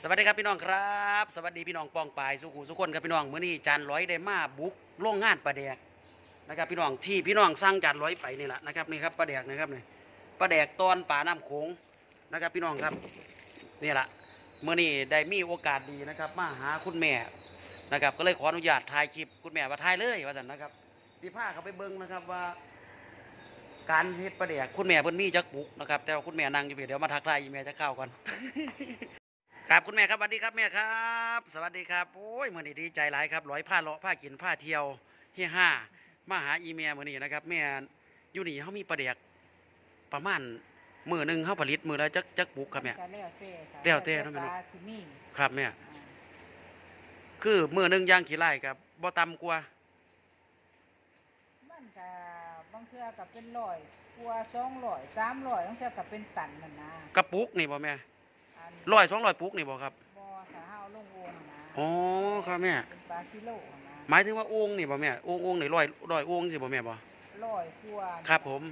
สวัสดีครับพี่น้องครับ สวัสดีพี่น้องปองปายสุขุสุคนครับพี่น้องเมื้อนี้จานร้อยได้มาบุกโรงงานปลาแดกนะครับพี่น้องที่พี่น้องสร้างจานร้อยไปนี่แหละนะครับนี่ครับปลาแดกนะครับนี่ปลาแดกตอนป่าน้ำโขงนะครับพี่น้องครับนี่แหละเมื้อนี้ได้มีโอกาสดีนะครับ มาหาคุณแม่นะครับก็เลยขออนุญาตถ่ายคลิปคุณแม่ว่าถ่ายเลยว่าสันนะครับสิพาเขาไปเบิ่งนะครับว่า การเฮ็ดปลาแดกคุณแม่เพิ่นมีจักปุกนะครับแต่ว่าคุณแม่นั่งอยู่เพียเดี๋ยวมาทักทายอีแม่จะเข้าก่อน ครับคุณแม่ครับสวัสดีครับแม่ครับ สวัสดีครับโอ้ยมื่อนี้ดีใจหลายครับร้อยผ้าเลาะผ้ากินผ้าเที่ยวเฮียห้ามาหาอีเมียมื่อนี้นะครับแม่อยู่นี่เขามีประเดียกประมาณมือหนึ่งเขาผลิตมือละจักจักปุกครับแม่ก็แล้วแต่ค่ะแล้วแต่เนาะแม่ปเนาะลาสิมีครับแม่อ่าคือมือหนึ่งย่างขี้ไล่ครับบ่ต่ำกว่ามันก็บางเทื่อก็เป็นร้อยกว่าสองร้อยสามร้อยบางเทื่อก็เป็นตันนั่นนะกระปุกนี่บ่แม่อัน ร้อยสองร้อยปุกนี่บ่ครับบ่ถ้าเฮาลงโอ่งนะอ๋อครับแม่เป็นปลากิโลนะหมายถึงว่าโอ่งนี่บ่แม่โอ่งโอ่งนี่ร้อยร้อยโอ่งสิบ่แม่บ่ร้อยกว่าครับผม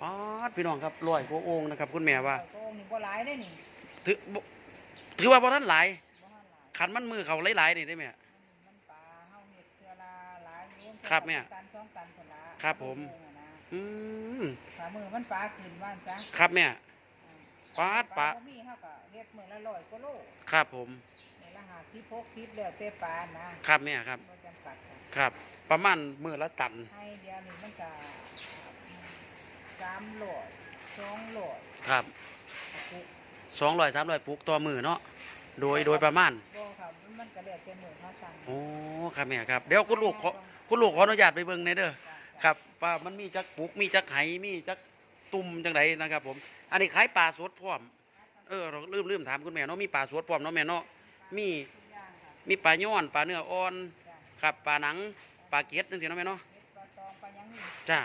ป๊าดพี่น้องครับร้อยกว่าโอ่งนะครับ คุณแม่ว่าร้อยกว่านี่บ่หลายได้นี่ถือบ่ถือว่าบ่ทันหลายบ่ทันหลายขันมันมือเขาหลายๆนี่ได้ไหมมันมันปลาเฮาเฮ็ดเทื่อละหลายอยู่ครับแม่ตันสองตันพุ่นละครับผมลงโอ่งอะนะอืมถ้ามือมันปลาขึ้นว่านจ้ะครับแม่ปลาดปลาบ่มีเฮาก็ เฮ็ดมื้อละร้อยกว่าโลครับผมนี่ละหาชิพกชิปแล้วแต่ปลานะครับแม่ครับบ่จำกัดค่ะครับ ประมาณมือละตันให้เดียวนี้มันก็สามโหลอยสองโหลอยครับปุ๊บสองร้อยสามร้อยปุกต่อมือเนาะโดยโดยประมาณบ่ครับมันก็แล้วแต่มือเขาสั่งโอ้ครับแม่ครับเดี๋ยวคุณลูกขอคุณลูกขออนุญาตไปเบิ่งในอยเด้อครับว่ามันมีจักปุกมีจักไหมีจักตุ่มจังไดนะครับผม อันนี้ขายปลาสดพร้อม เออเราลืมลืมถามคุณแม่เนาะมีปลาสดพร้อมเนาะแม่เนาะมีทุกอย่างค่ะมีปลาย้อนปลาเนื้ออ่อนจ้ะครับปลาหนังปลาเกล็ดจังซี่เนาะแม่เนาะเฮ็ดปลาตองปลาหยังนี่จ้า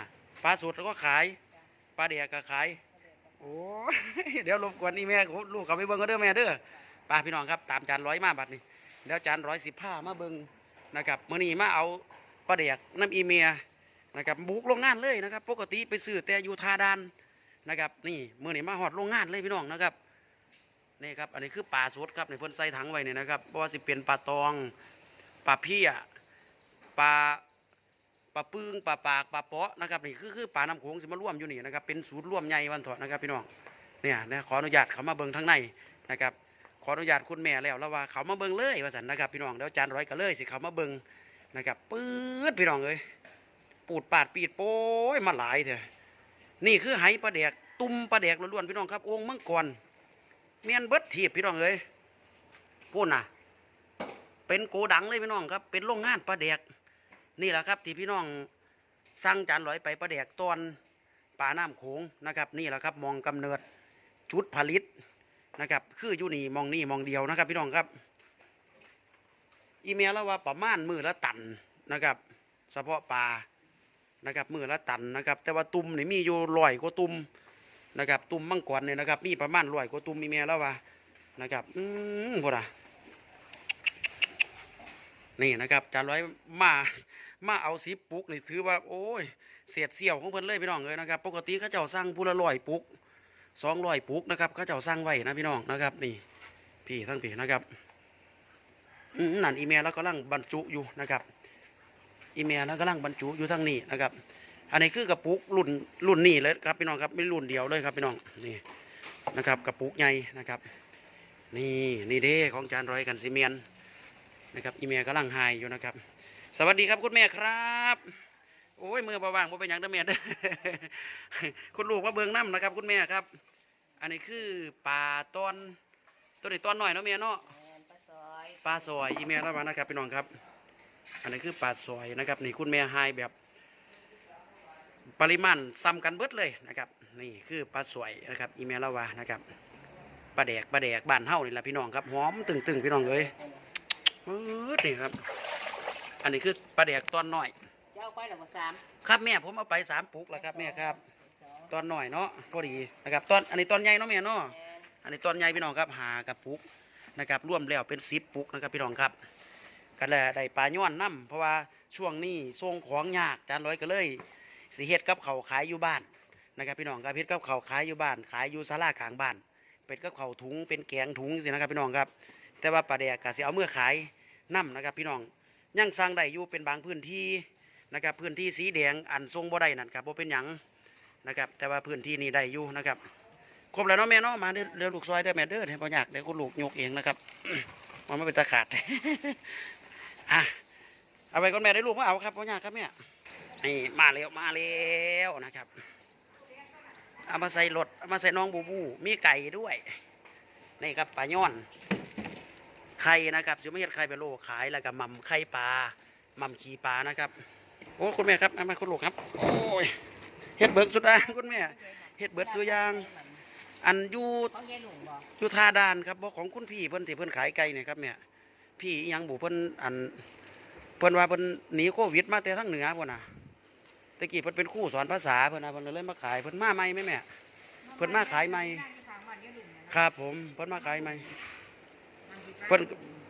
ปลาสดแล้วก็ขายจ้ะปลาเดียกก็ขายก็แล้วแต่โอ้ยเดี๋ยวรบกวนนี่แม่ผมลูกเขาไปเบิ่งก็เด้อแม่เด้อไป้าพี่น้องครับตามจานร้อยมาบัดนี้เดี๋ยวจานร้อยสิบห้ามาเบิ่งนะครับมื้อนี้มาเอาปลาเดียกน้ำอีเมียนะครับบุกโรงงานเลยนะครับ ปกติไปซื้อแต่อยู่ทาดานนะครับนี่มื้อนี้มาฮอดโรงงานเลยพี่น้องนะครับ นี่ครับอันนี้คือปลาสดครับในเพิ่นใส่ถังไว้เนี่ยนะครับบ่ว่าสิเป็นปลาตองปลาเพี้ยปลาปลาปึ้งปลาปากปลาเปาะนะครับนี่คือคือปลาน้ำโขงสิมาร่วมอยู่นี่นะครับเป็นศูนย์ร่วมใหญ่วันเถาะนะครับพี่น้องเนี่ยนะขออนุญาตเขามาเบิ่งทางในนะครับขออนุญาตคุณแม่แล้วแล้วว่าเขามาเบิ่งเลยว่าสันนะครับพี่น้องเดี๋ยวจานร้อยก็เลยสิเขามาเบิ่งนะครับปื๊ดพี่น้องเอ้ยปูดปาดปีดโป้ยมาหลายเถอะนี่คือไหปลาแดกตุ่มปลาแดกล้วนๆพี่น้องครับองค์มังกร เมียนเบิดทีบพี่น้องเอ้ยพูดน่ะเป็นโกดังเลยพี่น้องครับ เป็นโรงงานปลาแดก นี่แหละครับ ที่พี่น้องสั่งจานร้อยไปปลาแดกตอนปลาน้ำโขงนะครับ นี่แหละครับมองกำเนิดชุดผลิตนะครับ คืออยู่นี่มองนี่มองเดียวนะครับ พี่น้องครับ อีเมลแล้วว่าประมาณมือละตันนะครับ เฉพาะปลานะครับมือละตันนะครับ แต่ว่าตุ่มนี่มีอยู่ร้อยกว่าตุ่ม นะครับตุ่มมังกรเนี่ยนะครับ มีประมาณร้อยกว่าตุ่มอีเมลแล้วว่านะครับ อืมพอดะนี่นะครับจานร้อยมามาเอาสีปุกนี่ถือว่า โอ้ยเศษเสี้ยวของเพิ่อนเลยพี่น้องเลยนะครับ ปกติเขาเจ้าสั่งผู้ละร้อยปุกสองร้อยปุกนะครับเขาเจ้าสร้างไว้นะพี่น้องนะครับ นี่พี่ทั้งพี่นะครับอืมนั่นอีเมลแล้วก็ลังบรรจุอยู่นะครับ อีเมลแล้วก็ลังบรรจุอยู่ทั้งนี้นะครับ อันนี้คือกระปุกรุ่นรุ่นนี้เลยครับพี่น้องครับไม่รุ่นเดียวเลยครับพี่น้องนี่นะครับกระปุกใหญ่นะครับ นี่นี่เด้ของจานร้อยกันซีเมนต์นะครับอีเมลกำลังไฮอยู่นะครับ สวัสดีครับคุณแม่ครับโอ้ยมือบ่ว่างบ่เป็นหยังเด้อแม่เด้อคุณลูกว่าเบืองน้ำนะครับ คุณแม่ครับ อันนี้คือปลาตอนตัวนี้ตอนหน่อยเนาะแม่เนาะแม่นปลาซอยปลาซอยอีเมลแล้วมานะครับพี่น้องครับ อันนี้คือปลาซอยนะครับนี่คุณแม่ไฮแบบ ปริมาณซ้ำกันเบิดเลยนะครับนี่คือปลาสวยนะครับอีเมลแล้วว่านะครับปลาแดกปลาแดกบ้านเฮานี่แหละพี่น้องครับหอมตึงๆพี่น้องเอ้ยมืดนี่ครับ อันนี้คือปลาแดกตอนน้อยเจ้าไปแล้วบ่สามครับแม่ผมเอาไปสามปุกแล้วครับแม่ครับสองตอนหน่อยเนาะพอดีนะครับตอนอันนี้ตอนใหญ่เนาะแม่เนาะแม่นอันนี้ตอนใหญ่พี่น้องครับหากระปุกนะครับร่วมแล้วเป็นสิบปุกนะครับพี่น้องครับก็เลยได้ปลาย้อนน้ำเพราะว่าช่วงนี้ส่งของยากจานร้อยก็เลย สิเฮ็ดกับเขาวขายอยู่บ้านนะครับพี่น้องครับเฮ็ดกับเขาวขายอยู่บ้าน ขายอยู่ศาลาข้างบ้าน เป็นกับเขาวถุงเป็นแกงถุงสินะครับพี่น้องครับ แต่ว่าปลาแดกก็สิเอาเมื่อขายนํนะครับพี่น้องยังสร้างได้อยู่เป็นบางพื้นที่นะครับพื้นที่สีแดงอันทรงบ่ได้นั่นครับบ่เป็นหยังนะครับแต่ว่าพื้นที่นี้ได้อยู่นะครับครบแล้วเนาะแม่เนาะมาเด้อเรือลูกซอยเด้อแม่เด้อให้บ่ยากเดี๋ยวคุณลูกยกเองนะครับมันไม่เป็นตะขาดอะเอาไปก่อนแม่ได้ลูกมาเอาครับบ่ยากครับแม่ นี่มาแล้วมาแล้วนะครับ เอามาใส่รถเอามาใส่น้องบูบู มีไก่ด้วยนี่ครับปลาย่อนไข่นะครับสิมาเฮ็ดไข่เป็นโลขายแล้วก็หม่ำไข่ปลาม่ำขี้ปลานะครับ โอ้คุณแม่ครับเอามาคุณลูกครับ โอ้ยเฮ็ดเบิกสุดาคุณแม่เฮ็ดเบิดสุดยาง อันอยู่อยู่ทาดานครับบ่ของคุณพี่เพิ่นที่เพิ่นขายไก่เนี่ยครับเนี่ยพี่ยังบุเพิ่นอันเพิ่นว่าเพิ่นหนีโควิดมาแต่ทางเหนือพ่นน่ะ ตะกี้เพิ่นเป็นครูสอนภาษาเพิ่นน่ะเพิ่นเลยมาขายเพิ่นมาใหม่แม่แม่ เพิ่นมาขายใหม่ครับผมเพิ่นมาขายใหม่เพิ่น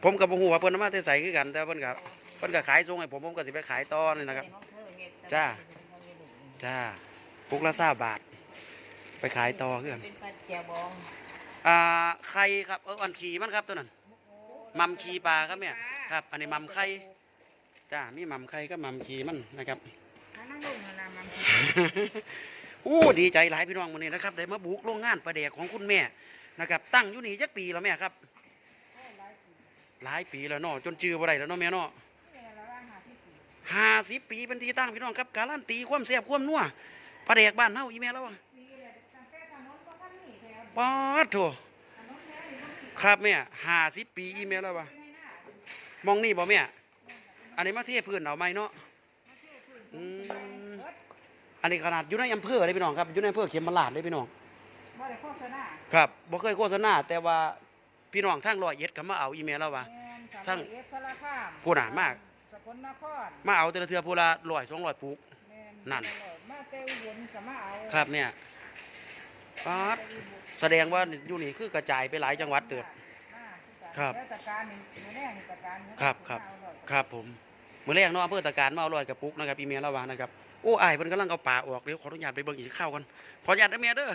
ผมก็บ่ฮู้ว่าเพิ่นเอามาแต่ไสคือกัน แต่เพิ่นก็เพิ่นก็ขายส่งให้ผมผมก็สิไปขายต่อนี่นะครับ จ้า จ้าปุกละ20บาท ไปขายต่อคือกันเป็นปลาแจวบองอ่าไข่ครับเอออันขี่มันครับตัวนั้นมัมขีปลาครับเนี่ยครับ อันนี้มัมไข่จ้ามีมัมไข่ก็มัมขีมันนะครับ อู้ดีใจหลายพี่น้องวันนี้นะครับได้มาบุกโรงงานปลาแดกของคุณแม่นะครับ ตั้งอยู่นี่จักปีแล้วแม่ครับ หลายปีแล้วเนาะจนจือบ่ได้แล้วเนาะแม่เนาะห้าสิบปีเป็นที่ตั้งพี่น้องครับ การันตีความแซ่บความนัวปลาแดกบ้านเฮาอีแม่แล้วอะป๊าดโถครับแม่ห้าสิบปีอีแม่แล้ววะมองนี่บ่แม่อันนี้มาเทพื้นเอาไหมเนาะ อืมอันนี้ขนาดอยู่ในอำเภอเลยพี่น้องครับอยู่ในอำเภอเขมราชเลยพี่น้องบ่ได้โฆษณาครับบ่เคยโฆษณาแต่ว่าพี่น้องทางร้อยเอ็ดก็มาเอาอีเมลแล้วว่า แม่นสามทั้งร้อยเอ็ดสารคามพูดน่ะมาก สกลนครมาเอาแต่ละเทือพูละร้อยสองร้อยปุกแม่นั่น มาเตอุบลก็มาเอาครับเนี่ยป๊าดแสดงว่าอยู่นี่คือกระจายไปหลายจังหวัดเติบครับแล้วตะการนี่มื้อแรกนี่ตะการนี่ครับครับเอาเลยครับผม มื้อแรกเนาะอำเภอตะการมาเอาร้อยกระปุกนะครับอีเมลแล้วานะครับโอ้ไอ้เพิ่นกำลังเอาป่าออกเดี๋ยวขออนุญาตไปเบิ่งอีกข้าวกันขออนุญาตนะเมียเด้อ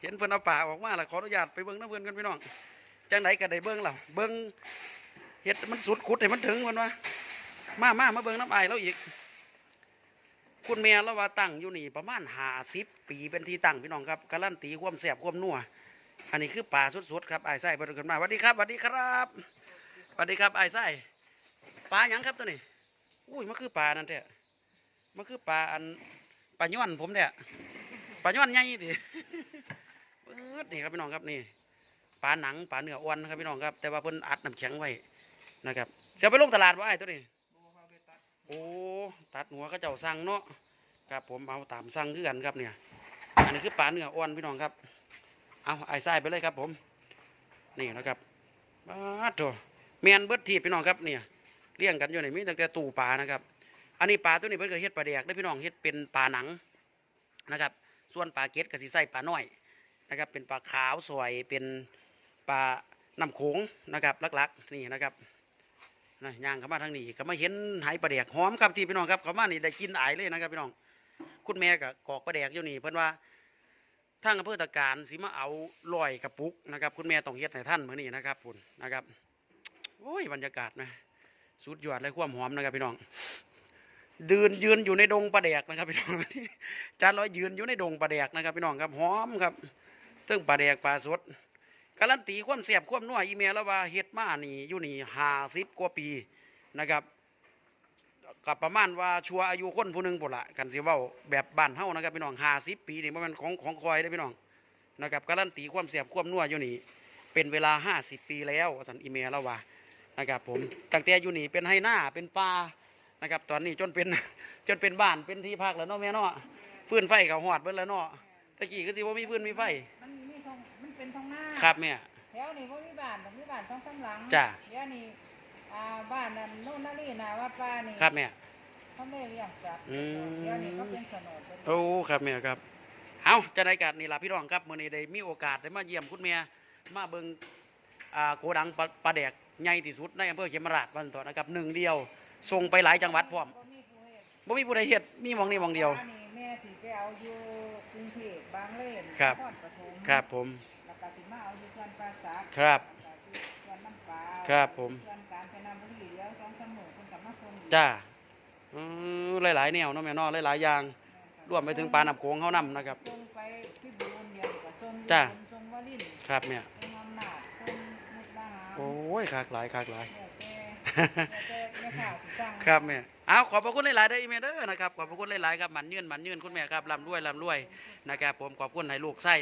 เห็นเพิ่นเอาป่าออกมาแล้วขออนุญาตไปเบิ่งน้ำเพิ่นกันพี่น้องจังไดก็ได้เบิ่งแล้วเบิ่งเฮ็ดมันสุดขุดให้มันถึงเพิ่นว่ามามามาเบิ่งน้ำไอ้แล้วอีก คุณแม่แล้วว่าตั้งอยู่นี่ประมาณ50ปีเป็นที่ตั้งพี่น้องครับการันตีความแซ่บความนัวอันนี้คือป่าสุดๆครับไอ้ไส้เพิ่นขึ้นมาสวัสดีครับสวัสดีครับสวัสดีครับอ้ไส้ ปลาหยังครับตัวนี้ อุ้ยมันคือปลานั่นแท้มันคือปลาอันปลาย่อนผมเนี่ยปลาย่อนใหญ่ดิเปิดนี่ครับพี่น้องครับนี่ปลาหนังปลาเนื้ออ่อนครับพี่น้องครับแต่ว่าเพิ่นอัดน้ำแข็งไว้นะครับเสียไปลงตลาดว่าไอ้ตัวนี้โอ้ตัดหัวก็เจ้าสั่งเนาะครับผมเอาตามสั่งคือกันครับเนี่ยอันนี้คือปลาเนื้ออ่อนพี่น้องครับเอาไอ้ไส้ไปเลยครับผมนี่นะครับปลาตัวแมนเบิดทีบพี่น้องครับเนี่ย เลี้ยงกันอยู่ในมีตั้งแต่ตู้ปลานะครับ อันนี้ปลาตัวนี้เพิ่นก็เฮ็ดปลาแดกได้พี่น้องเฮ็ดเป็นปลาหนังนะครับ ส่วนปลาเก็ดก็สิใส่ปลาน้อยนะครับ เป็นปลาขาวสวยเป็นปลาน้ำโขงนะครับลักๆนี่นะครับนะย่างเข้ามาทางนี้ก็มาเห็นไหปลาแดกหอมครับที่พี่น้องครับเขามานี่ได้กินอายเลยนะครับพี่น้อง คุณแม่ก็กอกปลาแดกอยู่นี่เพิ่นว่าทางอำเภอตะการสิมาเอาลอยกระปุกนะครับ คุณแม่ต้องเฮ็ดให้ท่านมื้อนี้นะครับพุ่นนะครับโอ้ยบรรยากาศนะ สุดยอดเลยความหอมนะครับพี่น้องยืนยืนอยู่ในดงปลาแดกนะครับพี่น้องจานร้อยยืนอยู่ในดงปลาแดกนะครับพี่น้องครับหอมครับตึ้งปลาแดกปลาสดการันตีความเสียบความนัวอีเมลแล้วว่าเฮ็ดมานี่อยู่นี่ห้าสิบกว่าปีนะครับกับประมาณว่าชัวอายุคนผู้หนึ่งพุ่นละกันสิเว้าแบบบ้านเฮานะครับพี่น้องห้าสิบปีนี่มันของของคอยได้พี่น้องนะครับการันตีความเสียบความนัวอยู่นี่เป็นเวลาห้าสิบปีแล้วสันอีเมลแล้วว่า นะครับผมตั้งแต่อยู่นี่เป็นไฮหน้าเป็นป่านะครับ ตอนนี้จนเป็นจนเป็นบ้านเป็นที่พักแล้วเนาะแม่เนาะฟืนไฟเขาหอดเบิ่แล้วเนาะตะกี้ก็สิว่ามีฟืนมีไฟมันมีทองมันเป็นทองหน้าครับแม่แถวนี้บ่มีบ้านบ่มีบ้านสองสามหลังจ้ะเดี๋ยวนี้อ่าบ้านนั้นโน่นนั่นนี่นะว่าป้านี่ครับแม่เขาไม่เลี้ยงสัตว์อืมเดี๋ยวนี้เขาเป็นโฉนดเป็นโอ้ครับแม่ครับเอาจะได้การนี่ล่ะพี่น้องครับมื้อนี้ได้มีโอกาสได้มาเยี่ยมคุณแม่มาเบิ่งอ่าโกดังปลาปลาแดก ใหญ่ที่สุดในอำเภอเขมราชวันต่อนะครับหนึ่งเดียวส่งไปหลายจังหวัดพร้อมบ่มีผู้เฮ็ดบ่มีผู้ใดเฮ็ดมีหมองนี้หมองเดียวป้านี่แม่สิไปเอาอยู่กรุงเทพบางเลนครับนครปฐมครับผม แล้วก็สิมาเอาอยู่เพื่อนปราสาทครับแล้วก็อยู่เพื่อนครับผมเพื่อนการจนบุรีเดี๋ยวสองสามหมู่เพิ่นกลับมาส่งอีกจ้าอือหลายๆแนวเนาะแม่เนาะหลายๆอย่าง รวมไปถึงปลาน้ำโขงเฮานำนะครับ ส่งไปพี่บูนเดียวก็ส่งจ้ะส่งวารินครับแม่ส่ง โอ้ยคักหลายคักหลายแล้วแต่แล้วแต่แม่ค้าสิสั่งครับแม่เอาขอบพระคุณหลายๆเด้ออีเมเด้อนะครับขอบพระคุณหลายๆครับหมันยืนหมันยืนคุณแม่ครับร่ำรวยร่ำรวยนะครับผมขอบคุณให้ลูกไส้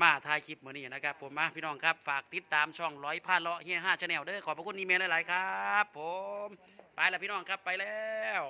มาถ่ายคลิปมื้อนี้นะครับผมมาพี่น้องครับฝากติดตามช่องร้อยพาเลาะเฮียห้าชาแนลเด้อขอบพระคุณอีเมลหลายๆครับ ผมไปแล้วพี่น้องครับไปแล้ว